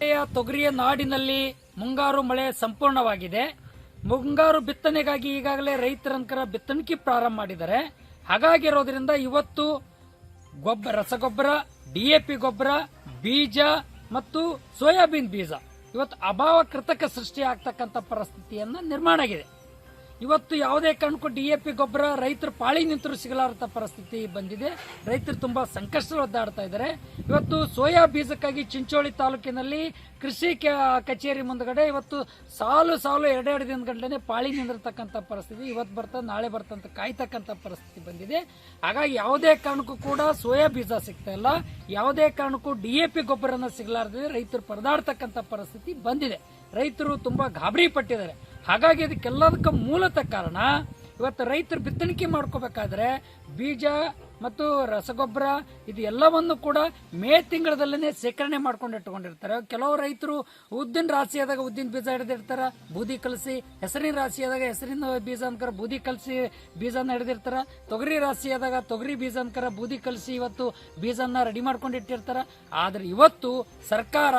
ತೊಗರಿಯ ನಾಡಿನಲ್ಲಿ ಮುಂಗಾರು ಮಳೆ ಸಂಪೂರ್ಣವಾಗಿದೆ. ಮುಂಗಾರು ಬಿತ್ತನೆಗಾಗಿ ಈಗಾಗಲೇ ರೈತರಂಕರ ಬಿತ್ತಣಿಕೆ ಪ್ರಾರಂಭ ಮಾಡಿದ್ದಾರೆ. ಹಾಗಾಗಿರೋದ್ರಿಂದ ಇವತ್ತು ಗೊಬ್ಬರ, ರಸಗೊಬ್ಬರ ಡಿಎಪಿ ಗೊಬ್ಬರ, ಬೀಜ ಮತ್ತು ಸೋಯಾಬೀನ್ ಬೀಜ. ಇವತ್ತು ಅಭಾವ ಕೃತಕ ಸೃಷ್ಟಿ ಆಗ್ತಕ್ಕಂಥ ಪರಿಸ್ಥಿತಿಯನ್ನ ನಿರ್ಮಾಣ ಆಗಿದೆ. ಇವತ್ತು ಯಾವುದೇ ಕಾರಣಕ್ಕೂ ಡಿ ಎ ಪಿ ಗೊಬ್ಬರ ರೈತರು ಪಾಳಿ ನಿಂತರೂ ಸಿಗಲಾರದ ಪರಿಸ್ಥಿತಿ ಬಂದಿದೆ. ರೈತರು ತುಂಬಾ ಸಂಕಷ್ಟ ಒದ್ದಾಡ್ತಾ ಇದ್ದಾರೆ. ಇವತ್ತು ಸೋಯಾ ಬೀಜಕ್ಕಾಗಿ ಚಿಂಚೋಳಿ ತಾಲೂಕಿನಲ್ಲಿ ಕೃಷಿ ಕಚೇರಿ ಮುಂದ್ಗಡೆ ಇವತ್ತು ಸಾಲು ಸಾಲು ಎರಡೆರಡು ದಿನ ಪಾಳಿ ನಿಂದಿರತಕ್ಕಂಥ ಪರಿಸ್ಥಿತಿ. ಇವತ್ತು ಬರ್ತಾ, ನಾಳೆ ಬರ್ತಂತ ಕಾಯ್ತಕ್ಕಂಥ ಪರಿಸ್ಥಿತಿ ಬಂದಿದೆ. ಹಾಗಾಗಿ ಯಾವುದೇ ಕಾರಣಕ್ಕೂ ಕೂಡ ಸೋಯಾ ಬೀಜ ಸಿಗ್ತಾ ಇಲ್ಲ. ಯಾವುದೇ ಕಾರಣಕ್ಕೂ ಡಿ ಎ ಪಿ ಗೊಬ್ಬರನ ಸಿಗಲಾರದೆ ರೈತರು ಪರದಾಡ್ತಕ್ಕಂಥ ಪರಿಸ್ಥಿತಿ ಬಂದಿದೆ. ರೈತರು ತುಂಬಾ ಗಾಬರಿ ಪಟ್ಟಿದ್ದಾರೆ. ಹಾಗಾಗಿ ಇದಕ್ಕೆಲ್ಲದಕ್ಕೆ ಮೂಲತಃ ಕಾರಣ, ಇವತ್ತು ರೈತರು ಬಿತ್ತಣಿಕೆ ಮಾಡ್ಕೋಬೇಕಾದ್ರೆ ಬೀಜ ಮತ್ತು ರಸಗೊಬ್ಬರ ಇದು ಎಲ್ಲವನ್ನು ಕೂಡ ಮೇ ತಿಂಗಳದಲ್ಲೇ ಶೇಖರಣೆ ಮಾಡ್ಕೊಂಡು ಇಟ್ಕೊಂಡಿರ್ತಾರೆ ಕೆಲವು ರೈತರು ಉದ್ದಿನ ಆದಾಗ ಉದ್ದಿನ ಬೀಜ ಹಿಡಿದಿರ್ತಾರ, ಬೂದಿ ಕಲಸಿ ಹೆಸರಿನ ರಾಶಿ ಆದಾಗ ಹೆಸರಿನ ಬೀಜ ಅನ್ಕರ ಬೂದಿ ಕಲಸಿ ಬೀಜನ ಹಿಡಿದಿರ್ತಾರ, ತೊಗರಿ ರಾಶಿ ಆದಾಗ ತೊಗರಿ ಬೀಜ ಅನ್ಕರ ಬೂದಿ ಕಲಸಿ ಇವತ್ತು ಬೀಜನ ರೆಡಿ ಮಾಡ್ಕೊಂಡು ಇಟ್ಟಿರ್ತಾರ. ಆದ್ರೆ ಇವತ್ತು ಸರ್ಕಾರ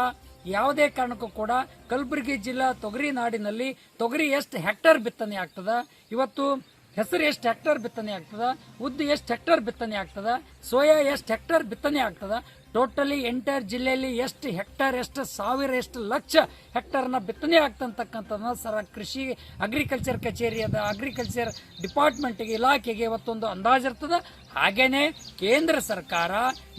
ಯಾವುದೇ ಕಾರಣಕ್ಕೂ ಕೂಡ ಕಲಬುರಗಿ ಜಿಲ್ಲಾ ತೊಗರಿ ನಾಡಿನಲ್ಲಿ ತೊಗರಿ ಎಷ್ಟು ಹೆಕ್ಟರ್ ಬಿತ್ತನೆ ಆಗ್ತದ? ಇವತ್ತು ಹೆಸರು ಎಷ್ಟು ಹೆಕ್ಟರ್ ಬಿತ್ತನೆ ಆಗ್ತದ? ಉದ್ದು ಎಷ್ಟು ಹೆಕ್ಟರ್ ಬಿತ್ತನೆ ಆಗ್ತದ? ಸೋಯಾ ಎಷ್ಟು ಹೆಕ್ಟರ್ ಬಿತ್ತನೆ ಆಗ್ತದ? ಟೋಟಲಿ ಎಂಟೈರ್ ಜಿಲ್ಲೆಯಲ್ಲಿ ಎಷ್ಟು ಹೆಕ್ಟರ್, ಎಷ್ಟು ಸಾವಿರ, ಎಷ್ಟು ಲಕ್ಷ ಹೆಕ್ಟರ್ನ ಬಿತ್ತನೆ ಆಗ್ತಂತಕ್ಕಂಥದ್ದನ್ನ ಸರ ಕೃಷಿ ಅಗ್ರಿಕಲ್ಚರ್ ಕಚೇರಿಯದ ಅಗ್ರಿಕಲ್ಚರ್ ಡಿಪಾರ್ಟ್ಮೆಂಟ್ಗೆ, ಇಲಾಖೆಗೆ ಇವತ್ತೊಂದು ಅಂದಾಜಿರ್ತದ ಹಾಗೇನೆ ಕೇಂದ್ರ ಸರ್ಕಾರ,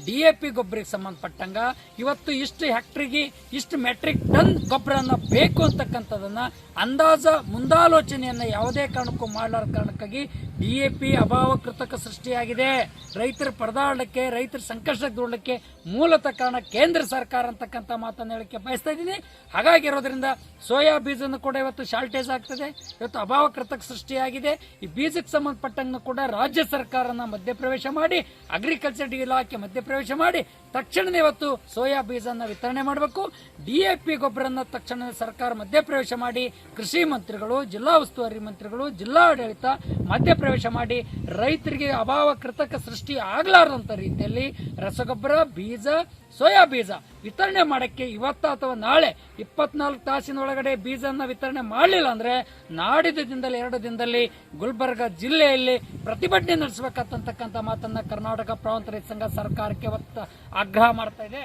ಡಿ ಎ ಪಿ ಗೊಬ್ಬರಿಗೆ ಸಂಬಂಧಪಟ್ಟಂಗ ಇವತ್ತು ಇಷ್ಟು ಹೆಕ್ಟ್ರಿಗೆ ಇಷ್ಟು ಮೆಟ್ರಿಕ್ ಟನ್ ಗೊಬ್ಬರನ ಬೇಕು ಅಂತಕ್ಕಂಥದ್ದನ್ನು ಅಂದಾಜ, ಮುಂದಾಲೋಚನೆಯನ್ನು ಯಾವುದೇ ಕಾರಣಕ್ಕೂ ಮಾಡಲಾರ ಕಾರಣಕ್ಕಾಗಿ ಡಿ ಎ ಪಿ ಅಭಾವ ಕೃತಕ ಸೃಷ್ಟಿಯಾಗಿದೆ. ರೈತರ ಪರದಾಡಲಿಕ್ಕೆ, ರೈತರ ಸಂಕಷ್ಟಕ್ಕೆ ದೂಡಲಿಕ್ಕೆ ಮೂಲತಃ ಕಾರಣ ಕೇಂದ್ರ ಸರ್ಕಾರ ಅಂತಕ್ಕಂಥ ಮಾತನ್ನು ಹೇಳಕ್ಕೆ ಬಯಸ್ತಾ ಇದ್ದೀನಿ. ಹಾಗಾಗಿರೋದ್ರಿಂದ ಸೋಯಾ ಬೀಜನ ಕೂಡ ಇವತ್ತು ಶಾರ್ಟೇಜ್ ಆಗ್ತದೆ. ಇವತ್ತು ಅಭಾವ ಕೃತಕ ಸೃಷ್ಟಿಯಾಗಿದೆ. ಈ ಬೀಜಕ್ಕೆ ಸಂಬಂಧಪಟ್ಟಂಗ ಕೂಡ ರಾಜ್ಯ ಸರ್ಕಾರನ ಮಧ್ಯಪ್ರವೇಶ ಮಾಡಿ ಅಗ್ರಿಕಲ್ಚರ್ ಇಲಾಖೆ ಮಧ್ಯಪ್ರವೇಶ ಮಾಡಿ ತಕ್ಷಣ ಇವತ್ತು ಸೋಯಾ ಬೀಜನ ವಿತರಣೆ ಮಾಡಬೇಕು. ಡಿಎಪಿ ಗೊಬ್ಬರನ ತಕ್ಷಣ ಸರ್ಕಾರ ಮಧ್ಯಪ್ರವೇಶ ಮಾಡಿ, ಕೃಷಿ ಮಂತ್ರಿಗಳು, ಜಿಲ್ಲಾ ಉಸ್ತುವಾರಿ ಮಂತ್ರಿಗಳು, ಜಿಲ್ಲಾಡಳಿತ ಮಧ್ಯಪ್ರವೇಶ ಮಾಡಿ, ರೈತರಿಗೆ ಅಭಾವ ಕೃತಕ ಸೃಷ್ಟಿ ಆಗಲಾರದಂತ ರೀತಿಯಲ್ಲಿ ರಸಗೊಬ್ಬರ, ಬೀಜ ಸೋಯಾ ಬೀಜ ವಿತರಣೆ ಮಾಡಕ್ಕೆ ಇವತ್ತ ಅಥವಾ ನಾಳೆ ಇಪ್ಪತ್ನಾಲ್ಕು ತಾಸಿನ ಒಳಗಡೆ ಬೀಜನ ವಿತರಣೆ ಮಾಡಲಿಲ್ಲ ಅಂದ್ರೆ ನಾಡಿದ ದಿನದಲ್ಲಿ, ಎರಡು ದಿನದಲ್ಲಿ ಗುಲ್ಬರ್ಗ ಜಿಲ್ಲೆಯಲ್ಲಿ ಪ್ರತಿಭಟನೆ ನಡೆಸಬೇಕಂತಕ್ಕಂಥ ಮಾತನ್ನ ಕರ್ನಾಟಕ ಪ್ರಾಂತ ರೈತ ಸಂಘ ಸರ್ಕಾರಕ್ಕೆ ಒತ್ತ ಆಗ್ರಹ ಮಾಡ್ತಾ ಇದೆ.